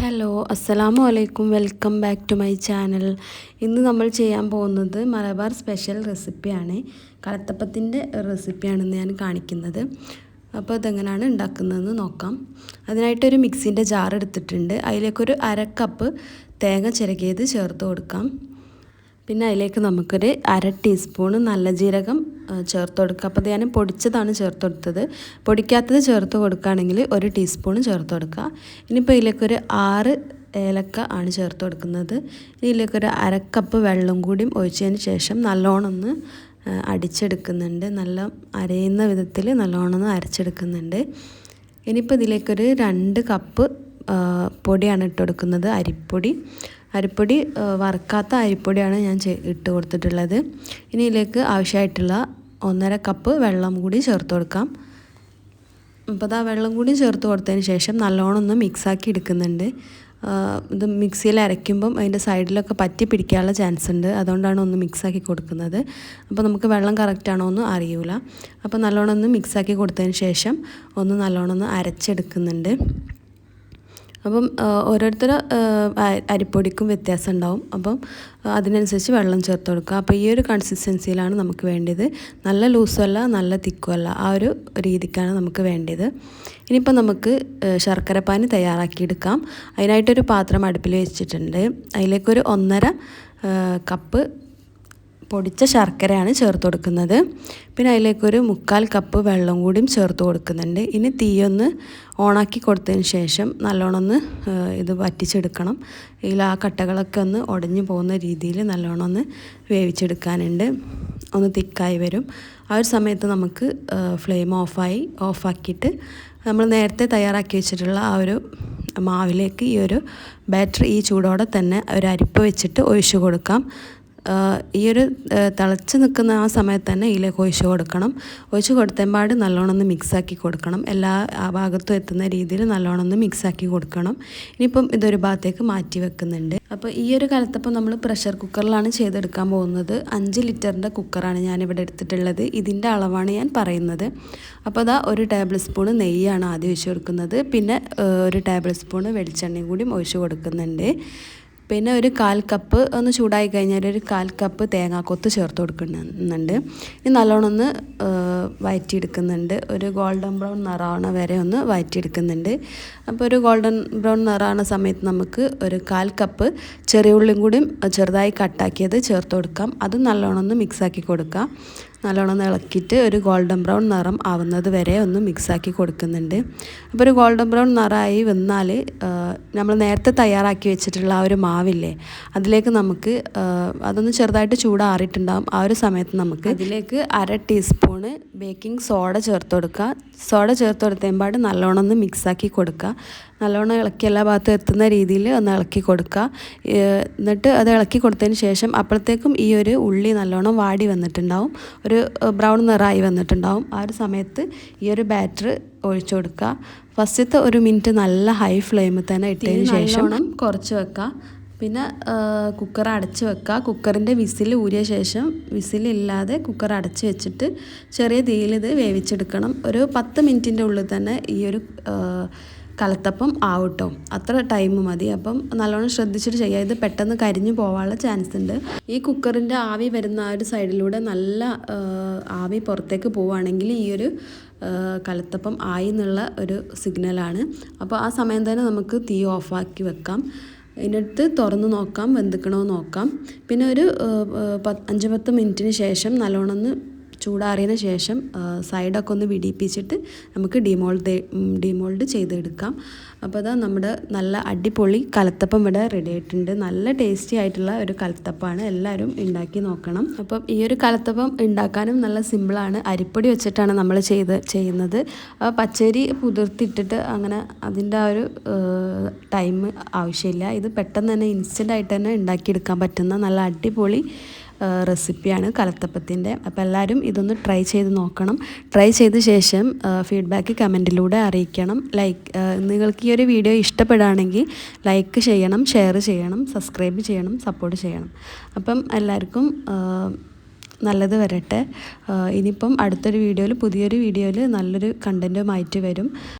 Hello അസ്സലാമു അലൈക്കും. Welcome back to my channel. ഇന്ന് നമ്മൾ ചെയ്യാൻ പോകുന്നത് മലബാർ സ്പെഷ്യൽ റെസിപ്പിയാണ്. കളത്തപ്പത്തിന്റെ റെസിപ്പിയാണെന്ന് ഞാൻ കാണിക്കുന്നത്. അപ്പോൾ അതെങ്ങനെയാണ് ഉണ്ടാക്കുന്നതെന്ന് നോക്കാം. അതിനായിട്ടൊരു മിക്സിന്റെ ജാർ എടുത്തിട്ടുണ്ട്. അതിലേക്കൊരു അര കപ്പ് തേങ്ങ ചിരകിയത് ചേർത്ത് കൊടുക്കാം. പിന്നെ അതിലേക്ക് നമുക്കൊരു അര ടീസ്പൂണ് നല്ല ജീരകം ചേർത്ത് കൊടുക്കുക. അപ്പോൾ ഞാൻ പൊടിച്ചതാണ് ചേർത്ത് കൊടുത്തത്. പൊടിക്കാത്തത് ചേർത്ത് കൊടുക്കുകയാണെങ്കിൽ ഒരു ടീസ്പൂൺ ചേർത്ത് കൊടുക്കുക. ഇനിയിപ്പോൾ ഇതിലേക്കൊരു ആറ് ഏലക്ക ആണ് ചേർത്ത് കൊടുക്കുന്നത്. ഇതിലേക്കൊരു അരക്കപ്പ് വെള്ളം കൂടിയും ഒഴിച്ചതിന് ശേഷം നല്ലോണം ഒന്ന് അടിച്ചെടുക്കുന്നുണ്ട്. നല്ല അരയുന്ന വിധത്തിൽ നല്ലോണം ഒന്ന് അരച്ചെടുക്കുന്നുണ്ട്. ഇനിയിപ്പോൾ ഇതിലേക്കൊരു രണ്ട് കപ്പ് പൊടിയാണ് ഇട്ട് കൊടുക്കുന്നത് അരിപ്പൊടി അരിപ്പൊടി വറുക്കാത്ത അരിപ്പൊടിയാണ് ഞാൻ ഇട്ട് കൊടുത്തിട്ടുള്ളത്. ഇനി ഇതിലേക്ക് ആവശ്യമായിട്ടുള്ള ഒന്നര കപ്പ് വെള്ളം കൂടി ചേർത്ത് കൊടുക്കാം. അപ്പോൾ ആ വെള്ളം കൂടി ചേർത്ത് കൊടുത്തതിന് ശേഷം നല്ലോണം ഒന്ന് മിക്സാക്കി എടുക്കുന്നുണ്ട്. ഇത് മിക്സിയിൽ അരയ്ക്കുമ്പം അതിന്റെ സൈഡിലൊക്കെ പറ്റി പിടിക്കാനുള്ള ചാൻസ് ഉണ്ട്. അതുകൊണ്ടാണ് ഒന്ന് മിക്സാക്കി കൊടുക്കുന്നത്. അപ്പോൾ നമുക്ക് വെള്ളം കറക്റ്റാണോ എന്ന് അറിയില്ല അപ്പോൾ നല്ലോണം ഒന്ന് മിക്സാക്കി കൊടുത്തതിന് ശേഷം ഒന്ന് നല്ലോണം ഒന്ന് അരച്ചെടുക്കുന്നുണ്ട്. അപ്പം ഓരോരുത്തർ അരിപ്പൊടിക്കും വ്യത്യാസം ഉണ്ടാവും. അപ്പം അതിനനുസരിച്ച് വെള്ളം ചേർത്ത് കൊടുക്കുക. അപ്പോൾ ഈ ഒരു കൺസിസ്റ്റൻസിയിലാണ് നമുക്ക് വേണ്ടത് നല്ല ലൂസും അല്ല നല്ല തിക്കും അല്ല ആ ഒരു രീതിക്കാണ് നമുക്ക് വേണ്ടത് ഇനിയിപ്പോൾ നമുക്ക് ശർക്കരപ്പാനി തയ്യാറാക്കിയെടുക്കാം. അതിനായിട്ടൊരു പാത്രം അടുപ്പിൽ വെച്ചിട്ടുണ്ട്. അതിലേക്കൊരു ഒന്നര കപ്പ് പൊടിച്ച ശർക്കരയാണ് ചേർത്ത് കൊടുക്കുന്നത്. പിന്നെ അതിലേക്കൊരു മുക്കാൽ കപ്പ് വെള്ളം കൂടിയും ചേർത്ത് കൊടുക്കുന്നുണ്ട്. ഇനി തീയൊന്ന് ഓണാക്കി കൊടുത്തതിന് ശേഷം നല്ലോണം ഒന്ന് ഇത് വറ്റിച്ചെടുക്കണം. ഇതിൽ ആ കട്ടകളൊക്കെ ഒന്ന് ഉടഞ്ഞു പോകുന്ന രീതിയിൽ നല്ലോണം ഒന്ന് വേവിച്ചെടുക്കാനുണ്ട്. ഒന്ന് തിക്കായി വരും. ആ ഒരു സമയത്ത് നമുക്ക് ഫ്ലെയിം ഓഫായി ഓഫാക്കിയിട്ട് നമ്മൾ നേരത്തെ തയ്യാറാക്കി വെച്ചിട്ടുള്ള ആ ഒരു മാവിലേക്ക് ഈ ഒരു ബാറ്റർ ഈ ചൂടോടെ തന്നെ ഒരു അരിപ്പ് വെച്ചിട്ട് ഒഴിച്ചു കൊടുക്കാം. ഈ ഒരു തിളച്ച് നിൽക്കുന്ന ആ സമയത്ത് തന്നെ ഇതിലേക്ക് ഒഴിച്ച് കൊടുക്കണം. ഒഴിച്ച് കൊടുത്തമ്പാട് നല്ലോണം ഒന്ന് മിക്സാക്കി കൊടുക്കണം. എല്ലാ ഭാഗത്തും എത്തുന്ന രീതിയിൽ നല്ലോണം ഒന്ന് മിക്സാക്കി കൊടുക്കണം. ഇനിയിപ്പം ഇതൊരു ഭാഗത്തേക്ക് മാറ്റി വെക്കുന്നുണ്ട്. അപ്പോൾ ഈ ഒരു കാലത്തപ്പം നമ്മൾ പ്രഷർ കുക്കറിലാണ് ചെയ്തെടുക്കാൻ പോകുന്നത്. അഞ്ച് ലിറ്ററിന്റെ കുക്കറാണ് ഞാനിവിടെ എടുത്തിട്ടുള്ളത്. ഇതിന്റെ അളവാണ് ഞാൻ പറയുന്നത്. അപ്പോൾ അതാ ഒരു ടേബിൾ സ്പൂൺ നെയ്യാണ് ആദ്യം ഒഴിച്ച് കൊടുക്കുന്നത്. പിന്നെ ഒരു ടേബിൾ സ്പൂൺ വെളിച്ചെണ്ണയും കൂടി ഒഴിച്ച് കൊടുക്കുന്നുണ്ട്. പിന്നെ ഒരു കാൽ കപ്പ് ഒന്ന് ചൂടായി കഴിഞ്ഞാൽ ഒരു കാൽ കപ്പ് തേങ്ങാക്കൊത്ത് ചേർത്ത് കൊടുക്കുന്നുണ്ട്. ഇനി നല്ലോണം ഒന്ന് വയറ്റിയെടുക്കുന്നുണ്ട്. ഒരു ഗോൾഡൻ ബ്രൗൺ നിറാവണ വരെ ഒന്ന് വയറ്റിയെടുക്കുന്നുണ്ട്. അപ്പോൾ ഒരു ഗോൾഡൻ ബ്രൗൺ നിറാവണ സമയത്ത് നമുക്ക് ഒരു കാൽ കപ്പ് ചെറിയ ഉള്ളിയും കൂടി ചെറുതായി കട്ടാക്കിയത് ചേർത്ത് കൊടുക്കാം. അത് നല്ലോണം ഒന്ന് മിക്സാക്കി കൊടുക്കാം. നല്ലോണം ഇളക്കിയിട്ട് ഒരു ഗോൾഡൻ ബ്രൗൺ നിറം ആവുന്നത് വരെ ഒന്ന് മിക്സാക്കി കൊടുക്കുന്നുണ്ട്. അപ്പോൾ ഒരു ഗോൾഡൻ ബ്രൗൺ നിറമായി വന്നാൽ നമ്മൾ നേരത്തെ തയ്യാറാക്കി വെച്ചിട്ടുള്ള ആ ഒരു മാവില്ലേ അതിലേക്ക് നമുക്ക് അതൊന്ന് ചെറുതായിട്ട് ചൂടാറിയിട്ടുണ്ടാകും ആ ഒരു സമയത്ത് നമുക്ക് അതിലേക്ക് അര ടീസ്പൂണ് ബേക്കിംഗ് സോഡ ചേർത്ത് കൊടുക്കുക സോഡ ചേർത്ത് കൊടുത്തേമ്പാട് നല്ലോണം ഒന്ന് മിക്സാക്കി കൊടുക്കുക. നല്ലോണം ഇളക്കി എല്ലാ ഭാഗത്തും എത്തുന്ന രീതിയിൽ ഒന്ന് ഇളക്കി കൊടുക്കുക. എന്നിട്ട് അത് ഇളക്കി കൊടുത്തതിന് ശേഷം അപ്പോഴത്തേക്കും ഈ ഒരു ഉള്ളി നല്ലോണം വാടി വന്നിട്ടുണ്ടാവും. ഒരു ബ്രൗൺ നിറമായി വന്നിട്ടുണ്ടാവും. ആ ഒരു സമയത്ത് ഈ ഒരു ബാറ്റർ ഒഴിച്ചു കൊടുക്കുക. ഫസ്റ്റത്തെ ഒരു മിനിറ്റ് നല്ല ഹൈ ഫ്ലെയിമിൽ തന്നെ ഇട്ടതിന് ശേഷം കുറച്ച് വെക്കുക. പിന്നെ കുക്കർ അടച്ച് വെക്കുക കുക്കറിന്റെ വിസിൽ ഊരിയ ശേഷം വിസിലില്ലാതെ കുക്കർ അടച്ച് വെച്ചിട്ട് ചെറിയ തീയിൽ ഇത് വേവിച്ചെടുക്കണം. ഒരു പത്ത് മിനിറ്റിന്റെ ഉള്ളിൽ തന്നെ ഈ ഒരു കലത്തപ്പം ആവട്ടോ. അത്ര ടൈം മതി. അപ്പം നല്ലോണം ശ്രദ്ധിച്ചിട്ട് ചെയ്യുക ഇത് പെട്ടെന്ന് കരിഞ്ഞു പോകാനുള്ള ചാൻസ് ഉണ്ട്. ഈ കുക്കറിന്റെ ആവി വരുന്ന ആ ഒരു സൈഡിലൂടെ നല്ല ആവി പുറത്തേക്ക് പോവുകയാണെങ്കിൽ ഈ ഒരു കലത്തപ്പം ആയി എന്നുള്ള ഒരു സിഗ്നലാണ് അപ്പോൾ ആ സമയം തന്നെ നമുക്ക് തീ ഓഫാക്കി വെക്കാം. അതിനടുത്ത് തുറന്ന് നോക്കാം വെന്തിക്കണോ നോക്കാം. പിന്നെ ഒരു അഞ്ച് പത്ത് മിനിറ്റിന് ശേഷം നല്ലോണം ഒന്ന് ചൂടാറിയതിന് ശേഷം സൈഡൊക്കെ ഒന്ന് വിടിപ്പിച്ചിട്ട് നമുക്ക് ഡിമോൾഡ് ഡിമോൾഡ് ചെയ്തെടുക്കാം. അപ്പോൾ അതാ നമ്മുടെ നല്ല അടിപൊളി കലത്തപ്പം ഇവിടെ റെഡി ആയിട്ടുണ്ട്. നല്ല ടേസ്റ്റി ആയിട്ടുള്ള ഒരു കലത്തപ്പാണ് എല്ലാവരും ഉണ്ടാക്കി നോക്കണം. അപ്പം ഈ ഒരു കലത്തപ്പം ഉണ്ടാക്കാനും നല്ല സിമ്പിളാണ് അരിപ്പൊടി വെച്ചിട്ടാണ് നമ്മൾ ചെയ്ത് ചെയ്യുന്നത്. പച്ചരി പുതിർത്തിട്ടിട്ട് അങ്ങനെ അതിന്റെ ആ ഒരു ടൈം ആവശ്യമില്ല. ഇത് പെട്ടെന്ന് തന്നെ ഇൻസ്റ്റന്റ് ആയിട്ട് തന്നെ ഉണ്ടാക്കിയെടുക്കാൻ പറ്റുന്ന നല്ല അടിപൊളി റെസിപ്പിയാണ് കലത്തപ്പത്തിന്റെ. അപ്പോൾ എല്ലാവരും ഇതൊന്ന് ട്രൈ ചെയ്ത് നോക്കണം. ട്രൈ ചെയ്ത ശേഷം ഫീഡ്ബാക്ക് കമന്റിലൂടെ അറിയിക്കണം. ലൈക്ക് നിങ്ങൾക്ക് ഈ ഒരു വീഡിയോ ഇഷ്ടപ്പെടുകയാണെങ്കിൽ ലൈക്ക് ചെയ്യണം ഷെയർ ചെയ്യണം സബ്സ്ക്രൈബ് ചെയ്യണം സപ്പോർട്ട് ചെയ്യണം. അപ്പം എല്ലാവർക്കും നല്ലത് വരട്ടെ. ഇനിയിപ്പം അടുത്തൊരു വീഡിയോയിൽ പുതിയൊരു വീഡിയോയിൽ നല്ലൊരു കണ്ടന്റുമായിട്ട് വരും.